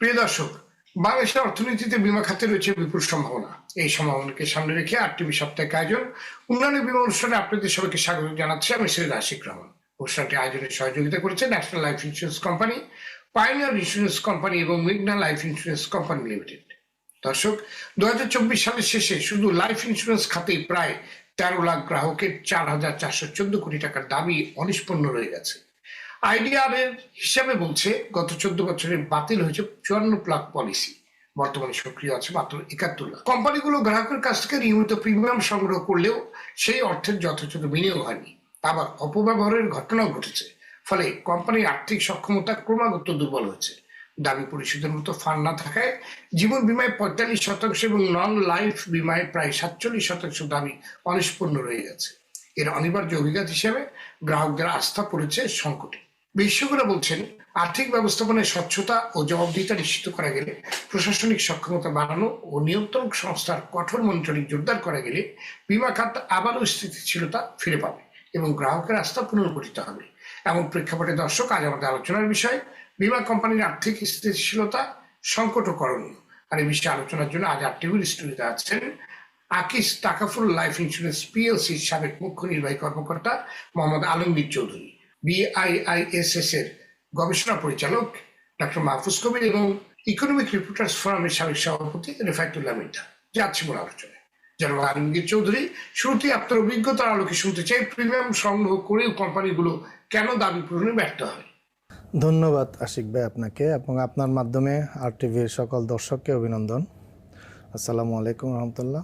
প্রিয় দর্শক, বাংলাদেশের অর্থনীতিতে বিমা খাতে রয়েছে বিপুল সম্ভাবনা। এই সম্ভাবনাকে সামনে রেখে আর টিভি সাপ্তাহিক আয়োজন, উন্নয়ন বিমা অনুষ্ঠানে আপনাদের সবাইকে স্বাগত জানাচ্ছি আমি সৈয়দ আশিক রহমান। অনুষ্ঠানটি আয়োজনে সহযোগিতা করেছে national life insurance company pioneer insurance company এবং মেঘনা লাইফ ইন্স্যুরেন্স কোম্পানি লিমিটেড দর্শক দু হাজার চব্বিশ সালের শেষে শুধু লাইফ ইন্স্যুরেন্স খাতেই প্রায় তেরো লাখ গ্রাহকের চার হাজার চারশো চোদ্দ কোটি টাকার দাবি অনিষ্পন্ন রয়ে গেছে। আইডিআর এর হিসাবে বলছে, গত চোদ্দ বছরে বাতিল হয়েছে চুয়ান্ন লাখ পলিসি। বর্তমানে সক্রিয় আছে মাত্র একাত্তর লাখ। কোম্পানিগুলো গ্রাহকের কাছ থেকে নিয়মিত প্রিমিয়াম সংগ্রহ করলেও সেই অর্থের যথাযথ বিনিয়োগ হয়নি। আবার অপব্যবহারের ঘটনাও ঘটেছে। ফলে কোম্পানির আর্থিক সক্ষমতা ক্রমাগত দুর্বল হয়েছে। দাবি পরিশোধের মতো ফান্ড না থাকায় জীবন বিমায় পঁয়তাল্লিশ শতাংশ এবং নন লাইফ বিমায় প্রায় সাতচল্লিশ শতাংশ দাবি অনিষ্পন্ন রয়ে গেছে। এর অনিবার্য অভিঘাত হিসেবে গ্রাহকদের আস্থা পড়েছে সংকটে। বিশেষজ্ঞরা বলছেন, আর্থিক ব্যবস্থাপনায় স্বচ্ছতা ও জবাবদিহিতা নিশ্চিত করা গেলে, প্রশাসনিক সক্ষমতা বাড়ানো ও নিয়ন্ত্রণ সংস্থার কঠোর মনিটরিং জোরদার করা গেলে বিমা খাত আবারও স্থিতিশীলতা ফিরে পাবে এবং গ্রাহকের আস্থা পুনর্গঠিত হবে। এমন প্রেক্ষাপটে দর্শক, আজ আমাদের আলোচনার বিষয়, বিমা কোম্পানির আর্থিক স্থিতিশীলতা সংকট করণীয় আর এই বিষয়ে আলোচনার জন্য আজ আর টিভির স্টুডিওতে আছেন আকিস টাকাফুল লাইফ ইন্স্যুরেন্স পিএলসির সাবেক মুখ্য নির্বাহী কর্মকর্তা মোহাম্মদ আলমগীর চৌধুরী। বিআইআইএসএস এর গবেষণা পরিচালক ডক্টর মাহফুজ কবির এবং ইকোনমিক রিপোর্টার্স ফোরামের সাবেক সভাপতি রেফায়তুল্লাহ মির্জা যাচ্ছি মূল আলোচনায়। জনাব আলমগীর চৌধুরী, শুরুতে আপনার অভিজ্ঞতার আলোকে শুনতে চাই প্রিমিয়াম সংগ্রহ করেও কোম্পানিগুলো কেন দাবি পূরণে ব্যর্থ হয়? ধন্যবাদ আশিক ভাই আপনাকে এবং আপনার মাধ্যমে আর টিভির সকল দর্শককে অভিনন্দন। আসসালামু আলাইকুম রহমতুল্লাহ।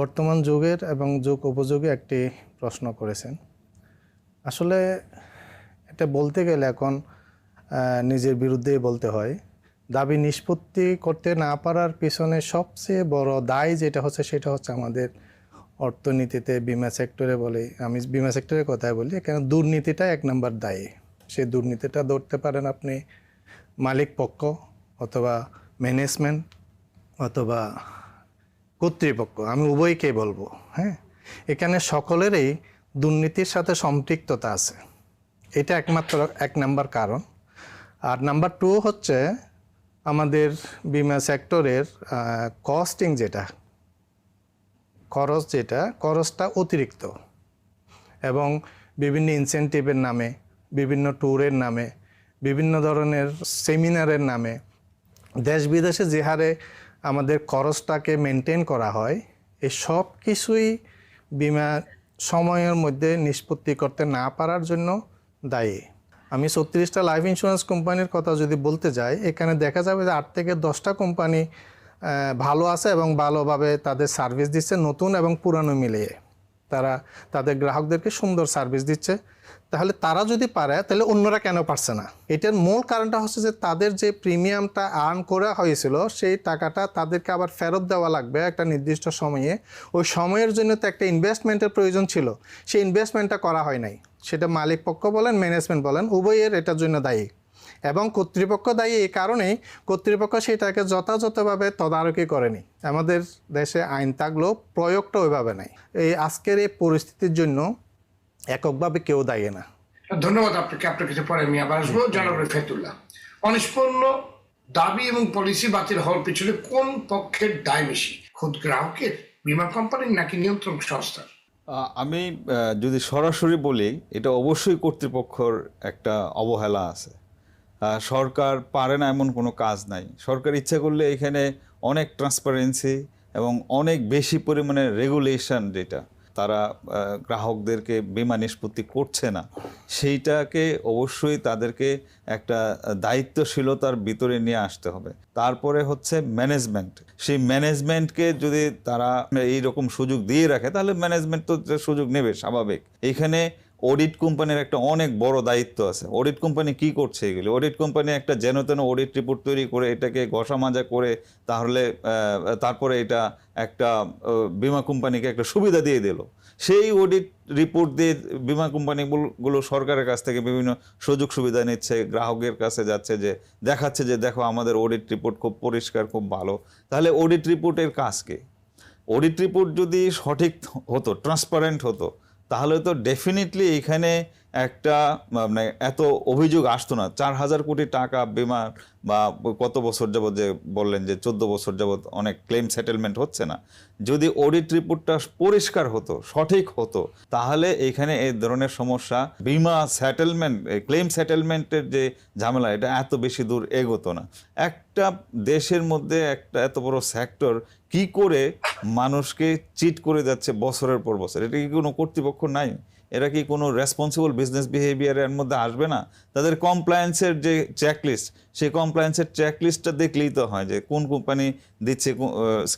বর্তমান যুগের এবং যুগ উপযোগী একটি প্রশ্ন করেছেন। আসলে এটা বলতে গেলে এখন নিজের বিরুদ্ধেই বলতে হয়। দাবি নিষ্পত্তি করতে না পারার পিছনে সবচেয়ে বড় দায় যেটা হচ্ছে সেটা হচ্ছে আমাদের অর্থনীতিতে বিমা সেক্টরে বলে। আমি বিমা সেক্টরের কথাই বলি কেন দুর্নীতিটা এক নম্বর দায়ী। সেই দুর্নীতিটা ধরতে পারেন আপনি মালিক পক্ষ অথবা ম্যানেজমেন্ট অথবা কর্তৃপক্ষ। আমি উভয়কেই বলব হ্যাঁ? এখানে সকলেরই দুর্নীতির সাথে সম্পৃক্ততা আছে। এটা একমাত্র এক নাম্বার কারণ। আর নাম্বার টু হচ্ছে আমাদের বিমা সেক্টরের কস্টিং যেটা, খরচ যেটা, খরচটা অতিরিক্ত। এবং বিভিন্ন ইনসেন্টিভের নামে, বিভিন্ন ট্যুরের নামে, বিভিন্ন ধরনের সেমিনারের নামে দেশ বিদেশে যে হারে আমাদের খরচটাকে মেনটেন করা হয় এই সব কিছুই বিমা সময়ের মধ্যে নিষ্পত্তি করতে না পারার জন্য দায়ী। আমি ছত্রিশটা লাইফ ইন্স্যুরেন্স কোম্পানির কথা যদি বলতে যাই, এখানে দেখা যাবে যে আট থেকে দশটা কোম্পানি ভালো আছে এবং ভালোভাবে তাদের সার্ভিস দিচ্ছে নতুন এবং পুরানো মিলিয়ে। তারা, তাদের গ্রাহকদেরকে সুন্দর সার্ভিস দিচ্ছে। তাহলে তারা যদি পারে, তাহলে অন্যরা কেন পারছে না? এটার মূল কারণটা হচ্ছে যে তাদের যে প্রিমিয়ামটা আর্ন করা হয়েছিল, সেই টাকাটা তাদেরকে আবার ফেরত দেওয়া লাগবে একটা নির্দিষ্ট সময়ে। ওই সময়ের জন্য তো একটা ইনভেস্টমেন্টের প্রয়োজন ছিল। সেই ইনভেস্টমেন্টটা করা হয় নাই। সেটা মালিক পক্ষ বলেন ম্যানেজমেন্ট বলেন, উভয়ের এটার জন্য দায়ী। এবং কর্তৃপক্ষ দায়ী এই কারণেই কর্তৃপক্ষ সেটাকে যথাযথভাবে তদারকি করেনি। আমাদের দেশে আইন থাকলেও প্রয়োগটা ওইভাবে নাই। এই আজকের এই পরিস্থিতির জন্য এককভাবে কেউ দায়ী না। ধন্যবাদ আপনাকে আপনার কাছে পরে আমি আবার আসব। জনাব রেফায়তুল্লাহ অনিষ্পন্ন দাবি এবং পলিসি বাতিল হওয়ার পিছনে কোন পক্ষের দায় বেশি? খুদ গ্রাহকের বিমা কোম্পানির নাকি নিয়ন্ত্রণ সংস্থার? আমি যদি সরাসরি বলি এটা অবশ্যই কর্তৃপক্ষর একটা অবহেলা আছে। সরকার পারে না এমন কোনো কাজ নাই। সরকার ইচ্ছা করলে এখানে অনেক ট্রান্সপারেন্সি এবং অনেক বেশি পরিমাণে রেগুলেশন যেটা তারা গ্রাহকদেরকে বিমা নিষ্পত্তি করছে না, সেইটাকে অবশ্যই তাদেরকে একটা দায়িত্বশীলতার ভিতরে নিয়ে আসতে হবে। তারপরে হচ্ছে ম্যানেজমেন্ট সেই ম্যানেজমেন্টকে যদি তারা এই রকম সুযোগ দিয়ে রাখে, তাহলে ম্যানেজমেন্ট তো সুযোগ নেবে, স্বাভাবিক। এখানে অডিট কোম্পানির একটা অনেক বড় দায়িত্ব আছে। অডিট কোম্পানি কি করছে এগুলি? অডিট কোম্পানি একটা যেন তেন অডিট রিপোর্ট তৈরি করে এটাকে ঘষা মাজা করে তাহলে তারপরে এটা একটা বিমা কোম্পানিকে একটা সুবিধা দিয়ে দিল। সেই অডিট রিপোর্ট দিয়ে বিমা কোম্পানিগুলো সরকারের কাছ থেকে বিভিন্ন সুযোগ সুবিধা নিচ্ছে, গ্রাহকের কাছে যাচ্ছে যে, দেখাচ্ছে যে, দেখো আমাদের অডিট রিপোর্ট খুব পরিষ্কার, খুব ভালো। তাহলে অডিট রিপোর্টের কাজকে অডিট রিপোর্ট যদি সঠিক হতো ট্রান্সপারেন্ট হতো তাহলে তো ডেফিনেটলি এখানে একটা মানে এত অভিযোগ আসতো না। চার হাজার কোটি টাকা বিমার বা কত বছর যাবত যে বললেন যে চোদ্দ বছর যাবত অনেক ক্লেম সেটেলমেন্ট হচ্ছে না। যদি অডিট রিপোর্টটা পরিষ্কার হতো, সঠিক হতো, তাহলে এখানে এই ধরনের সমস্যা, বিমা সেটেলমেন্ট ক্লেম সেটেলমেন্টের যে ঝামেলা, এটা এত বেশি দূর এগোতো না। একটা দেশের মধ্যে একটা এত বড় সেক্টর কি করে মানুষকে চিট করে যাচ্ছে বছরের পর বছর? এটা কি কোনো কর্তৃপক্ষ নাই? এরা কি কোনো রেসপন্সিবল বিজনেস বিহেভিয়ারের মধ্যে আসবে না? তাদের কমপ্লায়েন্সের যে চেকলিস্ট সেই কমপ্লায়েন্সের চেকলিস্টটা দেখলেই তো হয় যে কোন কোম্পানি দিচ্ছে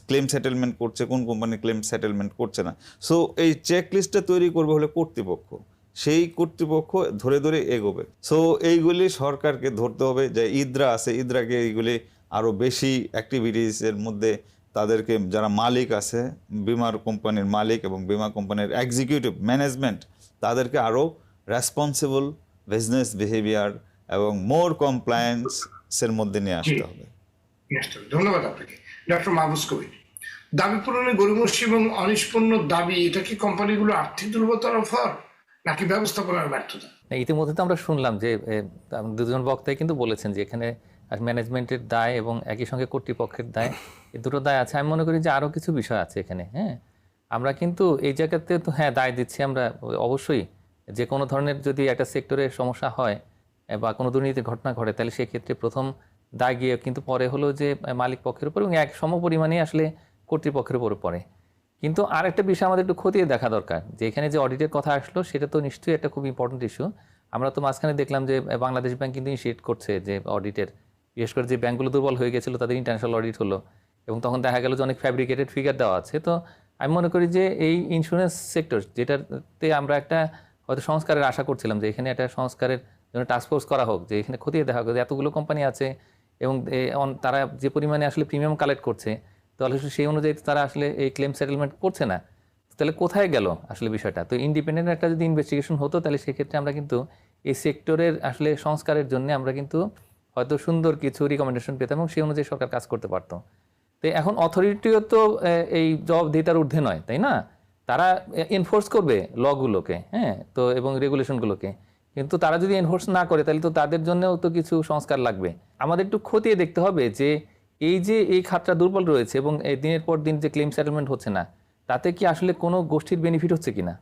ক্লেম সেটেলমেন্ট করছে, কোন কোম্পানি ক্লেম সেটেলমেন্ট করছে না। সো এই চেকলিস্টটা তৈরি করবে হলে কর্তৃপক্ষ। সেই কর্তৃপক্ষ ধরে ধরে এগোবে। সো এইগুলি সরকারকে ধরতে হবে যে ইদ্রা আছে, ইদ্রাকে এইগুলি আরও বেশি অ্যাক্টিভিটিসের মধ্যে তাদেরকে যারা মালিক আছে বিমার কোম্পানির মালিক এবং বিমা কোম্পানির এক্সিকিউটিভ ম্যানেজমেন্ট তাদেরকে আরও রেসপন্সিবল বিজনেস বিহেভিয়ার এবং মোর কমপ্লায়েন্সের মধ্যে নিয়ে আসতে হবে। ধন্যবাদ আপনাকে। ডক্টর মাহবুজ কবির দাবি পূরণে গরিমসি এবং অনিষ্পন্ন দাবি এটা কি কোম্পানিগুলো আর্থিক দুর্বলতার ফল নাকি ব্যবস্থাপনার ব্যর্থতা? ইতিমধ্যে তো আমরা শুনলাম যে দুজন বক্তাই কিন্তু বলেছেন যে এখানে ম্যানেজমেন্টের দায় এবং একই সঙ্গে কর্তৃপক্ষের দায়, এই দুটো দায় আছে। আমি মনে করি যে আরও কিছু বিষয় আছে এখানে হ্যাঁ? আমরা কিন্তু এই জায়গাতে তো হ্যাঁ দায় দিচ্ছি আমরা, অবশ্যই। যে কোনো ধরনের যদি একটা সেক্টরে সমস্যা হয় বা কোনো দুর্নীতির ঘটনা ঘটে, তাহলে সেক্ষেত্রে প্রথম দায় গিয়ে কিন্তু পরে হলো যে মালিক পক্ষের উপর এবং এক সম পরিমাণে আসলে কর্তৃপক্ষের উপর পড়ে। কিন্তু আরেকটা বিষয় আমাদের একটু খতিয়ে দেখা দরকার, যে এখানে যে অডিটের কথা আসলো, সেটা তো নিশ্চয়ই একটা খুব ইম্পর্টেন্ট ইস্যু আমরা তো মাঝখানে দেখলাম যে, বাংলাদেশ ব্যাংক কিন্তু ইনিশিয়েট করছে যে অডিটের বিশেষ করে যে ব্যাঙ্কগুলো দুর্বল হয়ে গেছিল, তাদের ইন্টারন্যাশনাল অডিট হলো এবং তখন দেখা গেল যে অনেক ফ্যাব্রিকেটেড ফিগার দেওয়া আছে। তো আমি মনে করি যে এই ইন্স্যুরেন্স সেক্টর যেটাতে আমরা একটা হয়তো সংস্কারের আশা করছিলাম যে এখানে একটা সংস্কারের জন্য টাস্কফোর্স করা হোক, যে এখানে খতিয়ে দেখা হোক এতগুলো কোম্পানি আছে এবং তারা যে পরিমাণে আসলে প্রিমিয়াম কালেক্ট করছে, তাহলে সেই অনুযায়ী তারা আসলে এই ক্লেম সেটেলমেন্ট করছে না। তাহলে কোথায় গেল আসলে বিষয়টা? তো ইন্ডিপেন্ডেন্ট একটা যদি ইনভেস্টিগেশন হতো, তাহলে সেক্ষেত্রে আমরা কিন্তু এই সেক্টরের আসলে সংস্কারের জন্য আমরা কিন্তু হয়তো সুন্দর কিছু রিকমেন্ডেশন পেতাম এবং সেই অনুযায়ী সরকার কাজ করতে পারতো। তো এখন অথরিটিও তো এই জবাবদিহিতার ঊর্ধ্বে নয়, তাই না? তারা এনফোর্স করবে লগুলোকে হ্যাঁ তো, এবং রেগুলেশনগুলোকে কিন্তু তারা যদি এনফোর্স না করে, তাহলে তো তাদের জন্যও তো কিছু সংস্কার লাগবে। আমাদের একটু খতিয়ে দেখতে হবে যে, এই যে এই খাতটা দুর্বল রয়েছে এবং এই দিনের পর দিন যে ক্লেম সেটেলমেন্ট হচ্ছে না, তাতে কি আসলে কোনো গোষ্ঠীর বেনিফিট হচ্ছে কিনা?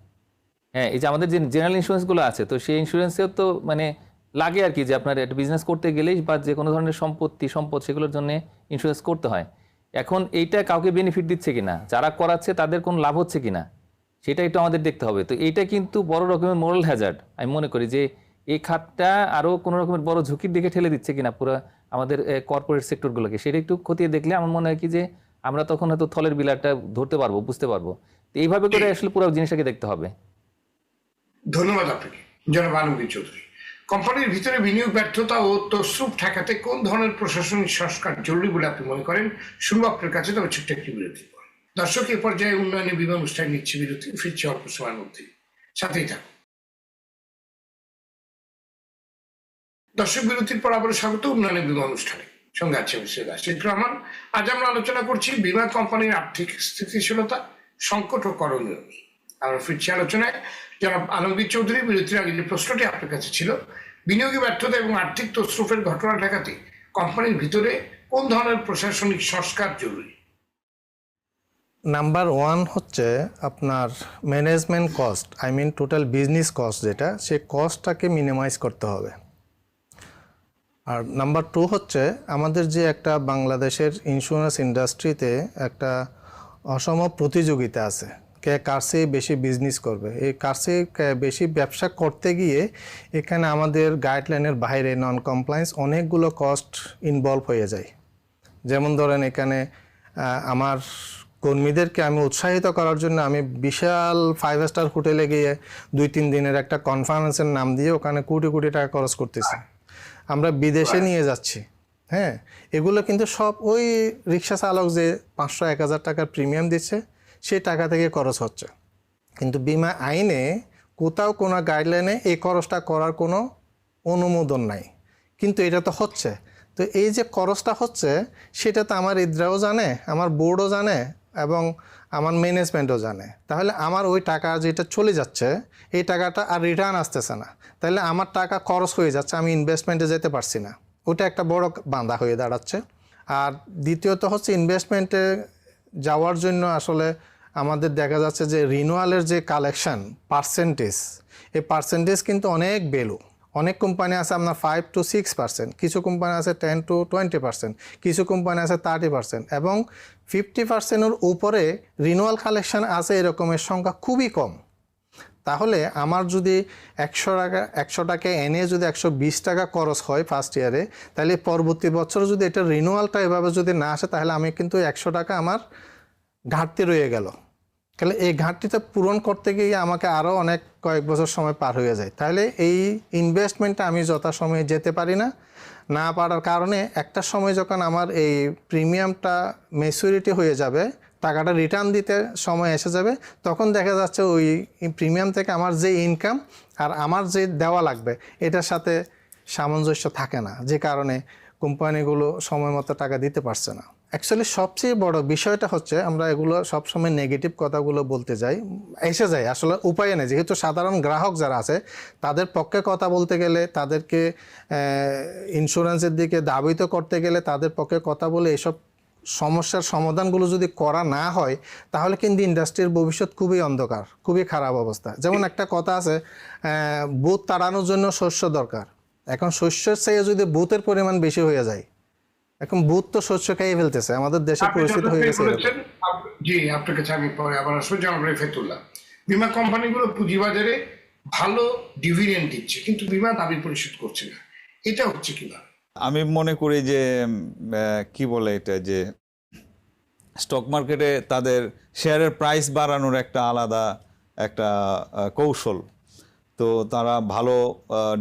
হ্যাঁ এই যে আমাদের যে জেনারেল ইন্স্যুরেন্সগুলো আছে, তো সেই ইন্স্যুরেন্সেও তো মানে লাগে আর কি যে আপনার একটা বিজনেস করতে গেলেই বা যে কোনো ধরনের সম্পত্তি সম্পদ সেগুলোর জন্য ইন্স্যুরেন্স করতে হয়। এখন এইটা কাউকে বেনিফিট দিচ্ছে কিনা যারা করাচ্ছে তাদের কোনো লাভ হচ্ছে কিনা সেটা একটু আমাদের দেখতে হবে। তো এইটা কিন্তু বড় রকমের মোরাল হ্যাজার্ড আমি মনে করি যে এই খাতটা আরও কোনো রকমের বড় ঝুঁকির দিকে ঠেলে দিচ্ছে কিনা পুরো আমাদের কর্পোরেট সেক্টরগুলোকে সেটা একটু খতিয়ে দেখলে আমার মনে হয় কি যে আমরা তখন হয়তো থলের বিলারটা ধরতে পারব বুঝতে পারব। তো এইভাবে করে আসলে পুরো জিনিসটাকে দেখতে হবে। ধন্যবাদ আপনাকে। জনাব আলমগীর চৌধুরী। কোম্পানির ভিতরে বিনিয়োগ ব্যর্থতা ও তসরুপ ঠেকাতে কোন ধরনের প্রশাসনিক সংস্কার জরুরি বলে আপনি মনে করেন? শুনব আপনার কাছে, তবে ছোট্ট একটি বিরতি দর্শক, এ পর্যায়ে উন্নয়নে বিমান অনুষ্ঠান নিচ্ছে বিরতি, ফিরছে অল্প সময়ের মধ্যে। সাথেই থাকুন। দর্শক, বিরতির পর আবার স্বাগত উন্নয়নে বিমা অনুষ্ঠানে সঙ্গে আছে সৈয়দ আশিক রহমান। আজ আমরা আলোচনা করছি বিমা কোম্পানির আর্থিক স্থিতিশীলতা, সংকট ও করণীয় নিয়ে। আমরা ফিরছি আলোচনায়। জনাব আলমগীর চৌধুরী বিরতির আগে যে প্রশ্নটি আপনার কাছে ছিল, বিনিয়োগী ব্যর্থতা এবং আর্থিক তসরুফের ঘটনা ঠেকাতে কোম্পানির ভিতরে কোন ধরনের প্রশাসনিক সংস্কার জরুরি? নাম্বার ওয়ান হচ্ছে আপনার management cost I mean total business cost যেটা, সেই কস্টটাকে মিনিমাইজ করতে হবে। আর নাম্বার টু হচ্ছে আমাদের যে একটা বাংলাদেশের ইন্স্যুরেন্স ইন্ডাস্ট্রিতে একটা অসম প্রতিযোগিতা আছে কে কার চেয়ে বেশি বিজনেস করবে। এই কার চেয়ে বেশি ব্যবসা করতে গিয়ে এখানে আমাদের গাইডলাইনের বাইরে নন কমপ্লায়েন্স অনেকগুলো কস্ট ইনভলভ হয়ে যায়। যেমন ধরেন এখানে আমার কর্মীদেরকে আমি উৎসাহিত করার জন্য আমি বিশাল ফাইভ স্টার হোটেলে গিয়ে দুই তিন দিনের একটা কনফারেন্সের নাম দিয়ে ওখানে কোটি কোটি টাকা খরচ করতেছি। আমরা বিদেশে নিয়ে যাচ্ছি। হ্যাঁ এগুলো কিন্তু সব ওই রিক্সা চালক যে পাঁচশো এক হাজার টাকার প্রিমিয়াম দিচ্ছে সেই টাকা থেকে খরচ হচ্ছে। কিন্তু বিমা আইনে কোথাও কোনো গাইডলাইনে এই খরচটা করার কোনো অনুমোদন নাই। কিন্তু এটা তো হচ্ছে। তো এই যে খরচটা হচ্ছে, সেটা তো আমার ইদ্রাও জানে, আমার বোর্ডও জানে এবং আমার ম্যানেজমেন্টও জানে। তাহলে আমার ওই টাকা যেটা চলে যাচ্ছে, এই টাকাটা আর রিটার্ন আসতেছে না। তাহলে আমার টাকা খরচ হয়ে যাচ্ছে, আমি ইনভেস্টমেন্টে যেতে পারছি না। ওটা একটা বড় বাঁধা হয়ে দাঁড়াচ্ছে। আর দ্বিতীয়ত হচ্ছে ইনভেস্টমেন্টে যাওয়ার জন্য আসলে আমাদের দেখা যাচ্ছে যে রিনুয়ালের যে কালেকশন পার্সেন্টেজ এই পার্সেন্টেজ কিন্তু অনেক বেলু অনেক কোম্পানি আছে আপনার ফাইভ টু সিক্স পার্সেন্ট কিছু কোম্পানি আছে টেন টু টোয়েন্টি পার্সেন্ট কিছু কোম্পানি আছে থার্টি পার্সেন্ট এবং ফিফটি পার্সেন্টের উপরে রিনুয়াল কালেকশন আছে এরকমের সংখ্যা খুবই কম। তাহলে আমার যদি একশো টাকা একশো টাকা এনে যদি একশো বিশ টাকা খরচ হয় ফার্স্ট ইয়ারে তাহলে পরবর্তী বছর যদি এটা রিনুয়ালটা এভাবে যদি না আসে, তাহলে আমি কিন্তু একশো টাকা আমার ঘাটতি রয়ে গেল। তাহলে এই ঘাটতিটা পূরণ করতে গিয়ে আমাকে আরও অনেক কয়েক বছর সময় পার হয়ে যায়। তাহলে এই ইনভেস্টমেন্টটা আমি যথাসময়ে যেতে পারি না। না পারার কারণে একটা সময় যখন আমার এই প্রিমিয়ামটা মেচুরিটি হয়ে যাবে, টাকাটা রিটার্ন দিতে সময় এসে যাবে, তখন দেখা যাচ্ছে ওই প্রিমিয়াম থেকে আমার যে ইনকাম আর আমার যে দেওয়া লাগবে, এটার সাথে সামঞ্জস্য থাকে না। যে কারণে কোম্পানিগুলো সময় মতো টাকা দিতে পারছে না। অ্যাকচুয়ালি সবচেয়ে বড় বিষয়টা হচ্ছে আমরা এগুলো সবসময় নেগেটিভ কথাগুলো বলতে যাই। এসে যাই আসলে উপায় নেই। যেহেতু সাধারণ গ্রাহক যারা আছে, তাদের পক্ষে কথা বলতে গেলে, তাদেরকে ইন্স্যুরেন্সের দিকে দাবিত করতে গেলে তাদের পক্ষে কথা বলে এসব সমস্যার সমাধানগুলো যদি করা না হয়, তাহলে কিন্তু ইন্ডাস্ট্রির ভবিষ্যৎ খুবই অন্ধকার, খুবই খারাপ অবস্থা। যেমন একটা কথা আছে বুথ তাড়ানোর জন্য শস্য দরকার। এখন শস্যের চেয়ে যদি বুথের পরিমাণ বেশি হয়ে যায় এখন বুথ তো শস্য খেয়ে ফেলতেছে আমাদের দেশে পরিস্থিতি হয়ে গেছে জি আপনার কাছে আমি পরে আবার আসব জনাব রেফেতুল্লাহ বিমা কোম্পানিগুলো পুঁজিবাজারে ভালো ডিভিডেন্ড দিচ্ছে কিন্তু বিমা দাবি পরিশোধ করছে না। এটা হচ্ছে কীভাবে? আমি মনে করি যে কি বলে এটা যে স্টক মার্কেটে তাদের শেয়ারের প্রাইস বাড়ানোর একটা আলাদা একটা কৌশল। তো তারা ভালো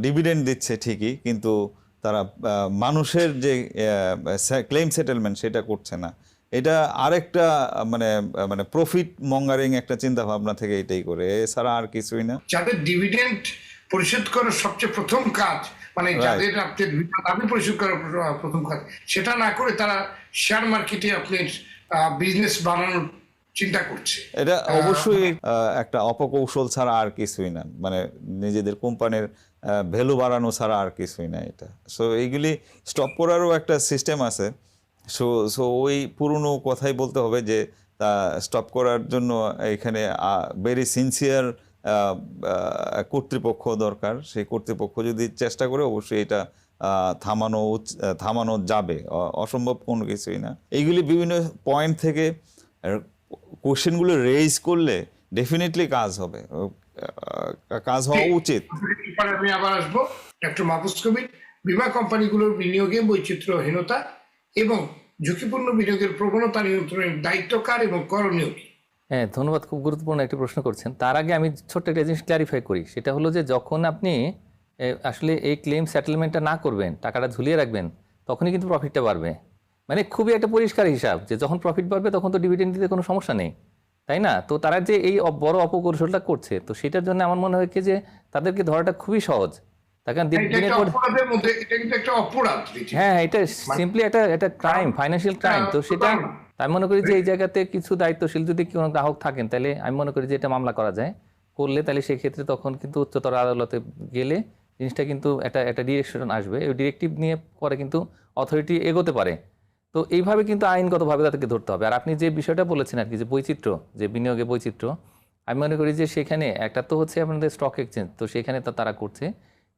ডিভিডেন্ড দিচ্ছে ঠিকই কিন্তু তারা মানুষের যে ক্লেম সেটেলমেন্ট সেটা করছে না। এটা আরেকটা মানে মানে প্রফিট মঙ্গারিং একটা চিন্তা ভাবনা থেকে এটাই করে। এছাড়া আর কিছুই না। যাদের ডিভিডেন্ড পরিশোধ করার সবচেয়ে প্রথম কাজ মানে যাদের দাবি পরিশোধ করার প্রথম কাজ সেটা না করে তারা শেয়ার মার্কেটে আপনার বিজনেস বানানোর চিন্তা করছে। এটা অবশ্যই একটা অপকৌশল ছাড়া আর কিছুই না। মানে নিজেদের কোম্পানির ভ্যালু বাড়ানো ছাড়া আর কিছুই না এটা। সো এইগুলি স্টপ করারও একটা সিস্টেম আছে। সো সো ওই পুরনো কথাই বলতে হবে যে, তা স্টপ করার জন্য এখানে ভেরি সিনসিয়ার কর্তৃপক্ষ দরকার। সেই কর্তৃপক্ষ যদি চেষ্টা করে, অবশ্যই এটা থামানো থামানো যাবে। অসম্ভব কোনো কিছুই না। এইগুলি বিভিন্ন পয়েন্ট থেকে কোশ্চেনগুলো রেজ করলে ডেফিনেটলি কাজ হবে। কাজ হওয়া উচিত। আমি আবার আসব। ডক্টর মাহফুজ কবির বিমা কোম্পানিগুলোর বিনিয়োগে বৈচিত্র্যহীনতা এবং ঝুঁকিপূর্ণ বিনিয়োগের প্রবণতা নিয়ন্ত্রণের দায়িত্ব কার এবং করণীয় কি? হ্যাঁ ধন্যবাদ খুব গুরুত্বপূর্ণ একটি প্রশ্ন করছেন। তার আগে আমি ছোট্ট একটা জিনিস ক্লারিফাই করি। সেটা হলো যে যখন আপনি আসলে এই ক্লেম সেটেলমেন্টটা না করবেন টাকাটা ঝুলিয়ে রাখবেন তখনই কিন্তু প্রফিটটা বাড়বে। মানে খুবই একটা পরিষ্কার হিসাব যে যখন প্রফিট বাড়বে তখন তো ডিভিডেন্ড দিতে কোনো সমস্যা নেই। তাই না? তো তারা যে এই বড় অপকৌশলটা করছে তো সেটার জন্য আমার মনে হয় কি যে তাদেরকে ধরাটা খুবই সহজ। রীতি। হ্যাঁ এটা সিম্পলি একটা একটা ক্রাইম ফাইন্যান্সিয়াল ক্রাইম তো সেটা আমি মনে করি যে এই জায়গাতে কিছু দায়িত্বশীল যদি কোনো গ্রাহক থাকেন তাহলে আমি মনে করি যে এটা মামলা করা যায়। করলে তাহলে সেই ক্ষেত্রে তখন কিন্তু উচ্চতর আদালতে গেলে জিনিসটা কিন্তু একটা একটা ডিরেকশন আসবে। ওই ডিরেক্টিভ নিয়ে পরে কিন্তু অথরিটি এগোতে পারে। তো এইভাবে কিন্তু আইনগতভাবে তাদেরকে ধরতে হবে। আর আপনি যে বিষয়টা বলেছেন আর কি, যে বৈচিত্র্য, যে বিনিয়োগে বৈচিত্র্য, আমি মনে করি যে সেখানে একটা তো হচ্ছে আপনাদের স্টক এক্সচেঞ্জ তো সেখানে তো তারা করছে।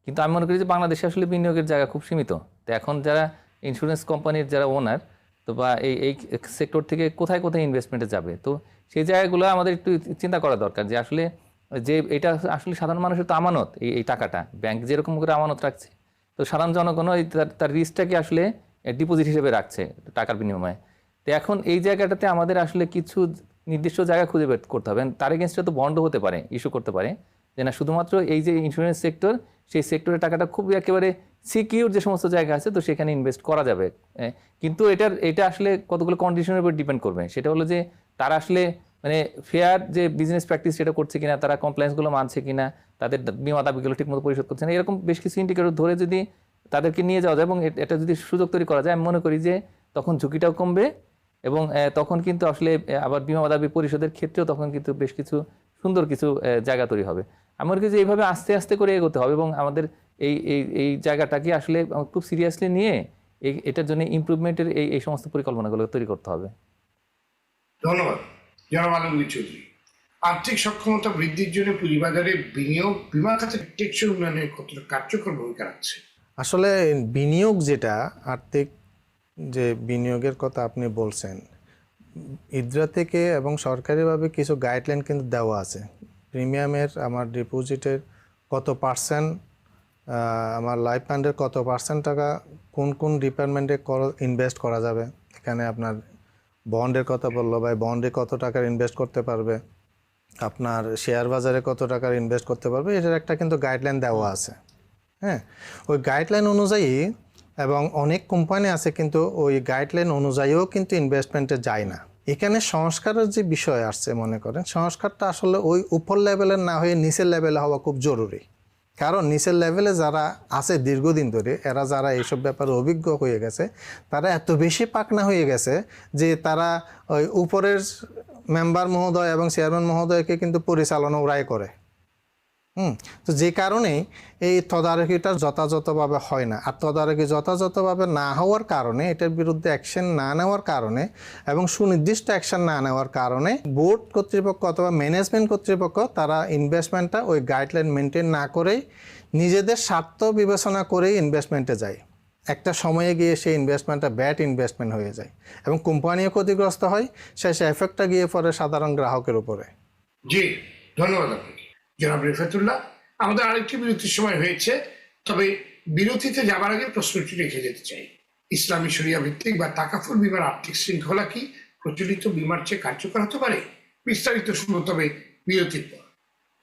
কিন্তু আমি মনে করি যে বাংলাদেশে আসলে বিনিয়োগের জায়গা খুব সীমিত। তো এখন যারা ইন্স্যুরেন্স কোম্পানির যারা ওনার তো বা এই এই সেক্টর থেকে কোথায় কোথায় ইনভেস্টমেন্টে যাবে? তো সেই জায়গাগুলো আমাদের একটু চিন্তা করা দরকার যে আসলে যে এটা আসলে সাধারণ মানুষের তো আমানত, এই এই টাকাটা। ব্যাংক যেরকম করে আমানত রাখছে, তো সাধারণ জনগণও তার রিস্কটাকে আসলে ডিপোজিট হিসেবে রাখছে টাকার বিনিময়ে। তো এখন এই জায়গাটাতে আমাদের আসলে কিছু নির্দিষ্ট জায়গা খুঁজে বের করতে হবে। তার এগেনস্টে তো বন্ড হতে পারে ইস্যু করতে পারে। যে না, শুধুমাত্র এই যে ইন্স্যুরেন্স সেক্টর সেই সেক্টরের টাকাটা খুব একেবারে সিকিউর যে সমস্ত জায়গা আছে, তো সেখানে ইনভেস্ট করা যাবে। কিন্তু এটার, এটা আসলে কতগুলো কন্ডিশনের উপর ডিপেন্ড করবে? সেটা হলো যে তারা আসলে মানে ফেয়ার যে বিজনেস প্র্যাকটিস সেটা করছে কিনা, তারা কমপ্লায়েন্সগুলো মানছে কিনা, তাদের বিমা দাবিগুলো ঠিকমতো পরিশোধ করছে না এরকম বেশ কিছু ইন্ডিকেটর ধরে যদি তাদেরকে নিয়ে যাওয়া যায় এবং এটা যদি সুযোগ তৈরি করা যায়, আমি মনে করি যে তখন ঝুঁকিটাও কমবে এবং তখন কিন্তু আসলে আবার বিমা দাবি পরিশোধের ক্ষেত্রেও তখন কিন্তু বেশ কিছু সুন্দর কিছু জায়গা তৈরি হবে। আমার কাছে এইভাবে আস্তে আস্তে করে এগোতে হবে এবং আমাদের এই এই এই জায়গাটাকে আসলে খুব সিরিয়াসলি নিয়ে এটার জন্য ইমপ্রুভমেন্টের এই এই সমস্ত পরিকল্পনাগুলো তৈরি করতে হবে। ধন্যবাদ। জনাব আলমগীর চৌধুরী আর্থিক সক্ষমতা বৃদ্ধির জন্য পুঁজিবাজারে বিনিয়োগ বিমা খাতের টেকসই উন্নয়নে কতটা কার্যকর ভূমিকা রাখছে। আসলে বিনিয়োগ যেটা, আর্থিক যে বিনিয়োগের কথা আপনি বলছেন, ইদ্রা থেকে এবং সরকারিভাবে কিছু গাইডলাইন কিন্তু দেওয়া আছে। প্রিমিয়ামের আমার ডিপোজিটের কত পার্সেন্ট আমার লাইফ ফান্ডের কত পার্সেন্ট টাকা, কোন কোন ডিপার্টমেন্টে ইনভেস্ট করা যাবে? এখানে আপনার বন্ডের কথা বলল ভাই বন্ডে কত টাকার ইনভেস্ট করতে পারবে? আপনার শেয়ার বাজারে কত টাকার ইনভেস্ট করতে পারবে? এটার একটা কিন্তু গাইডলাইন দেওয়া আছে। হ্যাঁ ওই গাইডলাইন অনুযায়ী এবং অনেক কোম্পানি আছে কিন্তু ওই গাইডলাইন অনুযায়ীও কিন্তু ইনভেস্টমেন্টে যায় না। এখানে সংস্কারের যে বিষয় আসছে মনে করেন, সংস্কারটা আসলে ওই উপর লেভেলের না হয়ে নিচের লেভেলে হওয়া খুব জরুরি। কারণ নিচের লেভেলে যারা আছে দীর্ঘদিন ধরে, এরা যারা এইসব ব্যাপারে অভিজ্ঞ হয়ে গেছে, তারা এত বেশি পাকনা হয়ে গেছে যে তারা ওই উপরের মেম্বার মহোদয় এবং চেয়ারম্যান মহোদয়কে কিন্তু পরিচালনা ওরাই করে। হুম, তো যে কারণেই এই তদারকিটা যথাযথভাবে হয় না। আর তদারকি যথাযথভাবে না হওয়ার কারণে, এটার বিরুদ্ধে অ্যাকশন না নেওয়ার কারণে এবং সুনির্দিষ্ট অ্যাকশন না নেওয়ার কারণে বোর্ড কর্তৃপক্ষ অথবা ম্যানেজমেন্ট কর্তৃপক্ষ তারা ইনভেস্টমেন্টটা ওই গাইডলাইন মেনটেন না করেই নিজেদের স্বার্থ বিবেচনা করেই ইনভেস্টমেন্টে যায়। একটা সময়ে গিয়ে সেই ইনভেস্টমেন্টটা ব্যাড ইনভেস্টমেন্ট হয়ে যায় এবং কোম্পানিও ক্ষতিগ্রস্ত হয় শেষে এফেক্টটা গিয়ে পড়ে সাধারণ গ্রাহকের উপরে। জি, ধন্যবাদ আপনাকে। জনাব রিফাতুল্লাহ। আমাদের আরেকটি বিরতির সময় হয়েছে, তবে বিরতিতে যাবার আগে প্রশ্নটি রেখে যেতে চাই। ইসলামী শরিয়া ভিত্তিক বা তাকাফুল বিমার আর্থিক শৃঙ্খলা কি প্রচলিত বিমার চেয়ে কার্যকর হতে পারে? বিস্তারিত শুনব তবে বিরতির পর।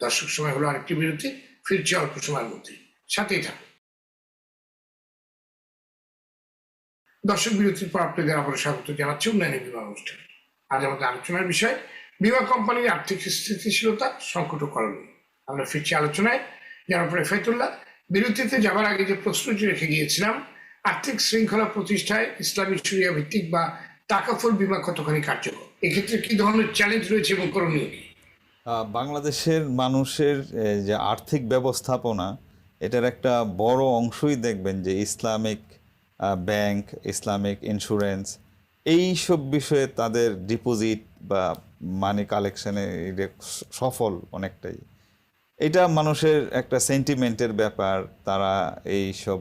দর্শক, সময় হলো আরেকটি বিরতি, ফিরছে অল্প সময়ের মধ্যে সাথেই থাকুন। দর্শক, বিরতির পর আপনাদের আবার স্বাগত জানাচ্ছি উন্নয়ন বিমা অনুষ্ঠান। আজ আমাদের আলোচনার বিষয়, বিমা কোম্পানির আর্থিক স্থিতিশীলতা, সংকট ও করণীয়। আমরা ফিরছি আলোচনায়। উপরে ফেতুল্লাহ বিরতিতে যাবার আগে যে প্রশ্নটি রেখে গিয়েছিলাম, আর্থিক শৃঙ্খলা প্রতিষ্ঠায় ইসলামী সুরিয়া ভিত্তিক বা টাকাফুল বিমা কতখানি কার্যকর? এক্ষেত্রে কি ধরনের চ্যালেঞ্জ রয়েছে এবং করণীয় কি? বাংলাদেশের মানুষের যে আর্থিক ব্যবস্থাপনা, এটার একটা বড় অংশই দেখবেন যে ইসলামিক ব্যাংক, ইসলামিক ইন্স্যুরেন্স, এই সব বিষয়ে তাদের ডিপোজিট বা মানি কালেকশানে সফল অনেকটাই। এটা মানুষের একটা সেন্টিমেন্টের ব্যাপার, তারা এই সব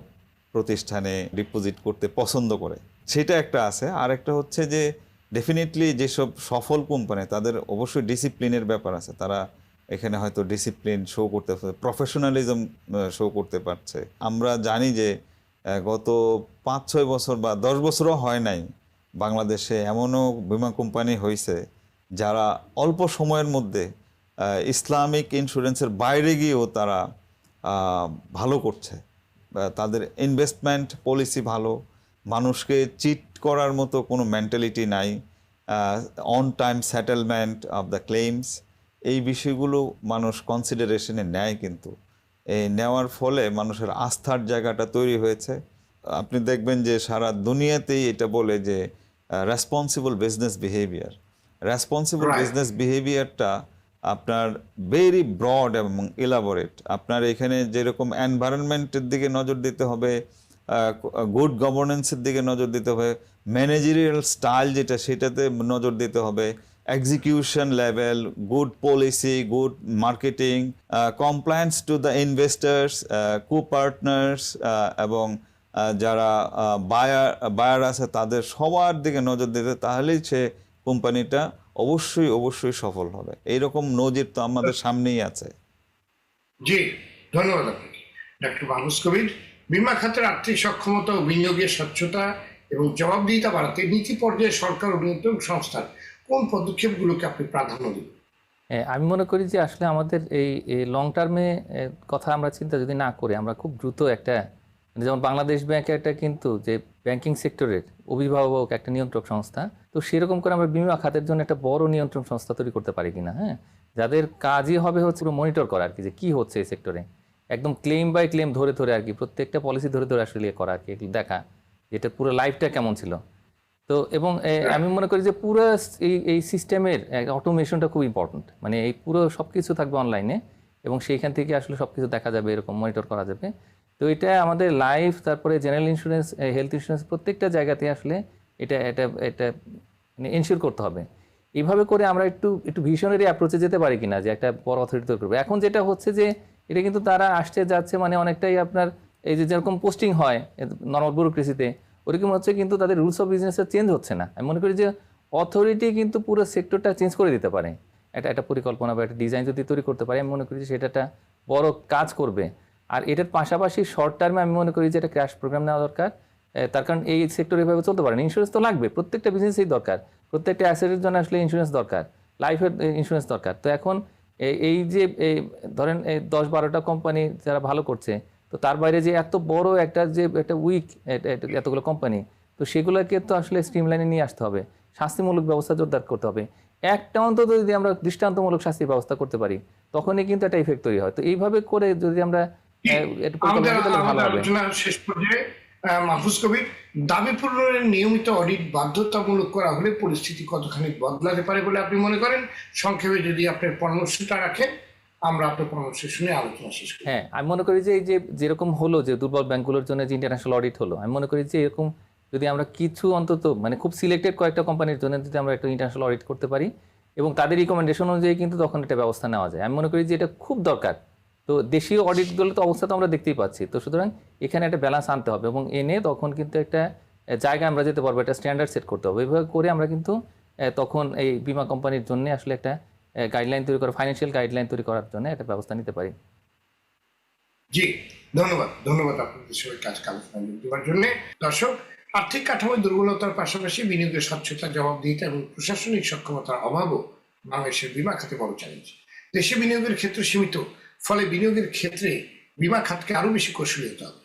প্রতিষ্ঠানে ডিপোজিট করতে পছন্দ করে। সেটা একটা আছে। আর একটা হচ্ছে যে ডেফিনেটলি যেসব সফল কোম্পানি তাদের অবশ্যই ডিসিপ্লিনের ব্যাপার আছে। তারা এখানে হয়তো ডিসিপ্লিন শো করতে প্রফেশনালিজম শো করতে পারছে। আমরা জানি যে গত পাঁচ ছয় বছর বা দশ বছরও হয় নাই, বাংলাদেশে এমনও বিমা কোম্পানি হয়েছে যারা অল্প সময়ের মধ্যে ইসলামিক ইন্স্যুরেন্সের বাইরে গিয়েও তারা ভালো করছে। তাদের ইনভেস্টমেন্ট পলিসি ভালো। মানুষকে চিট করার মতো কোনো মেন্টালিটি নাই। On time settlement of the claims এই বিষয়গুলো মানুষ কনসিডারেশনে নেয় কিন্তু। এই নেওয়ার ফলে মানুষের আস্থার জায়গাটা তৈরি হয়েছে। আপনি দেখবেন যে সারা দুনিয়াতেই এটা বলে যে responsible business behaviour responsible business বিহেভিয়ারটা আপনার ভেরি ব্রড এবং ইলাবোরেট আপনার এখানে যেরকম এনভায়রনমেন্টের দিকে নজর দিতে হবে গুড গভর্নেন্সের দিকে নজর দিতে হবে ম্যানেজেরিয়াল স্টাইল যেটা সেটাতে নজর দিতে হবে execution level good policy good marketing compliance to the investors co partners এবং যারা বায়ার বায়ার আছে তাদের সবার দিকে নজর দিতে, তাহলেই সে কোম্পানিটা অবশ্যই অবশ্যই সফল হবে। এইরকম নজির তো আমাদের সামনেই আছে। জি ধন্যবাদ আপনাকে। ডক্টর মাহমুদ কবির বিমা খাতের আর্থিক সক্ষমতা ও বিনিয়োগের স্বচ্ছতা এবং জবাবদিহিতা বাড়াতে নীতি পর্যায়ে সরকার ও নিয়ন্ত্রণ সংস্থার কোন পদক্ষেপগুলোকে আপনি প্রাধান্য দেবেন? হ্যাঁ, আমি মনে করি যে আসলে আমাদের এই লং টার্মে কথা আমরা চিন্তা যদি না করি আমরা খুব দ্রুত একটা যেমন বাংলাদেশ ব্যাংক একটা কিন্তু যে ব্যাংকিং সেক্টরের অভিভাবক একটা নিয়ন্ত্রক সংস্থা তো সেরকম করে আমরা বিমা খাতের জন্য একটা বড় নিয়ন্ত্রণ সংস্থা তৈরি করতে পারি কিনা হ্যাঁ? যাদের কাজই হবে হচ্ছে মনিটর করা আর কি যে কী হচ্ছে এই সেক্টরে একদম ক্লেম বাই ক্লেম ধরে ধরে আর কি প্রত্যেকটা পলিসি ধরে ধরে আসলে ইয়ে করা আর কি দেখা এটা পুরো লাইফটা কেমন ছিল। তো তো এবং আমি মনে করি যে পুরো এই এই সিস্টেমের অটোমেশনটা খুব ইম্পর্ট্যান্ট মানে এই পুরো সব কিছু থাকবে অনলাইনে এবং সেইখান থেকে আসলে সব কিছু দেখা যাবে এরকম মনিটর করা যাবে। তো এটা আমাদের লাইফ তারপরে জেনারেল ইন্স্যুরেন্স হেলথ ইন্স্যুরেন্স প্রত্যেকটা জায়গাতে আসলে এটা এটা এটা মানে এনশিওর করতে হবে। এইভাবে করে আমরা একটু একটু ভিশনারি অ্যাপ্রোচে যেতে পারি কিনা, যে একটা বড় অথরিটি তৈরি করব। এখন যেটা হচ্ছে যে, এটা কিন্তু তারা আসছে, যাচ্ছে মানে অনেকটাই আপনার, এই যে যেরকম পোস্টিং হয় নর্মাল ব্যুরোক্রেসিতে ওরকম হচ্ছে কিন্তু তাদের রুলস অফ বিজনেসের চেঞ্জ হচ্ছে না। আমি মনে করি যে অথরিটি কিন্তু পুরো সেক্টরটা চেঞ্জ করে দিতে পারে। একটা একটা পরিকল্পনা বা একটা ডিজাইন যদি তৈরি করতে পারে, আমি মনে করি যে সেটা একটা বড় কাজ করবে। আর এটার পাশাপাশি শর্ট টার্মে আমি মনে করি যে একটা ক্র্যাশ প্রোগ্রাম নেওয়া দরকার। তার কারণ এই সেক্টর এভাবে চলতে পারে না। ইন্স্যুরেন্স তো লাগবে, প্রত্যেকটা বিজনেসেই দরকার। প্রত্যেকটা অ্যাসেটের জন্য আসলে ইন্স্যুরেন্স দরকার। লাইফের ইন্স্যুরেন্স দরকার। তো এখন এই- যে ধরেন দশ বারোটা কোম্পানি যারা ভালো করছে, তো তার বাইরে যে এত বড় একটা যে, একটা উইক এতগুলো কোম্পানি তো সেগুলোকে তো আসলে স্ট্রিমলাইনে নিয়ে আসতে হবে। শাস্তিমূলক ব্যবস্থা জোরদার করতে হবে। একটা অন্তত যদি আমরা দৃষ্টান্তমূলক শাস্তির ব্যবস্থা করতে পারি, তখনই কিন্তু একটা ইফেক্ট তৈরি হয়। তো এইভাবে করে যদি আমরা আমাদের আমাদের হবে। শেষ পর্যায়ে মাহফুজ কবির দাবি পূরণের নিয়মিত অডিট বাধ্যতামূলক করা হলে পরিস্থিতি কতখানি বদলাতে পারে বলে আপনি মনে করেন? সংক্ষেপে যদি আপনার পরামর্শটা রাখেন আমরা আপনার পরামর্শ শুনে আলোচনা শেষ করি। হ্যাঁ আমি মনে করি যে এই যে যেরকম হলো যে দুর্বল ব্যাংকগুলোর জন্য যে ইন্টারন্যাশনাল অডিট হলো আমি মনে করি যে এরকম যদি আমরা কিছু অন্তত মানে খুব সিলেক্টেড কয়েকটা কোম্পানির জন্য যদি আমরা একটা ইন্টারন্যাশনাল অডিট করতে পারি এবং তাদের রিকমেন্ডেশন অনুযায়ী কিন্তু তখন একটা ব্যবস্থা নেওয়া যায়। আমি মনে করি যে এটা খুব দরকার। তো দেশীয় অডিটগুলো তো অবস্থা তো আমরা দেখতেই পাচ্ছি। তো সুতরাং এখানে একটা ব্যালেন্স আনতে হবে এবং এনে তখন কিন্তু একটা জায়গায় আমরা যেতে পারব, একটা স্ট্যান্ডার্ড সেট করতে হবে। এভাবে করে আমরা কিন্তু তখন এই বিমা কোম্পানির জন্য আসলে একটা গাইডলাইন তৈরি করা ফাইন্যান্সিয়াল গাইডলাইন তৈরি করার জন্য একটা ব্যবস্থা নিতে পারি। জি, ধন্যবাদ। ধন্যবাদ আপনাদের সবাইকে আজকে আলোচনা দেওয়ার জন্য। দর্শক, আর্থিক কাঠামোর দুর্বলতার পাশাপাশি বিনিয়োগের স্বচ্ছতা, জবাবদিহিতা এবং প্রশাসনিক সক্ষমতার অভাবও বাংলাদেশের বিমা খাতে বড় চ্যালেঞ্জ দেশে বিনিয়োগের ক্ষেত্র সীমিত ফলে বিনিয়োগের ক্ষেত্রে বিমা খাতকে আরও বেশি কৌশলী হতে হবে।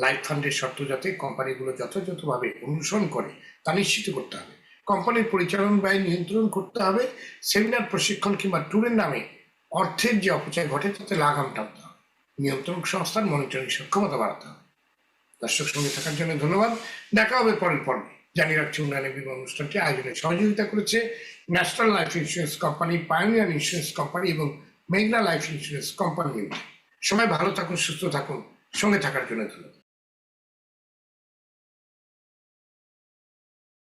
লাইফ ফান্ডের শর্ত যাতে কোম্পানিগুলো যথাযথভাবে অনুসরণ করে, তা নিশ্চিত করতে হবে। কোম্পানির পরিচালন ব্যয় নিয়ন্ত্রণ করতে হবে, সেমিনার, প্রশিক্ষণ কিংবা ট্যুরের নামে অর্থের যে অপচয় ঘটে, তাতে লাগাম টানতে হবে। নিয়ন্ত্রণ সংস্থার মনিটরিং সক্ষমতা বাড়াতে হবে। দর্শক সঙ্গে থাকার জন্য ধন্যবাদ। দেখা হবে পরের পর্বে। জানিয়ে রাখছি, উন্নয়নের বিমা অনুষ্ঠানটি আয়োজনে সহযোগিতা করেছে national life insurance company, pioneer insurance company এবং মেঘনা লাইফ ইন্স্যুরেন্স কোম্পানি সবাই ভালো থাকুন সুস্থ থাকুন সঙ্গে থাকার জন্য ধন্যবাদ।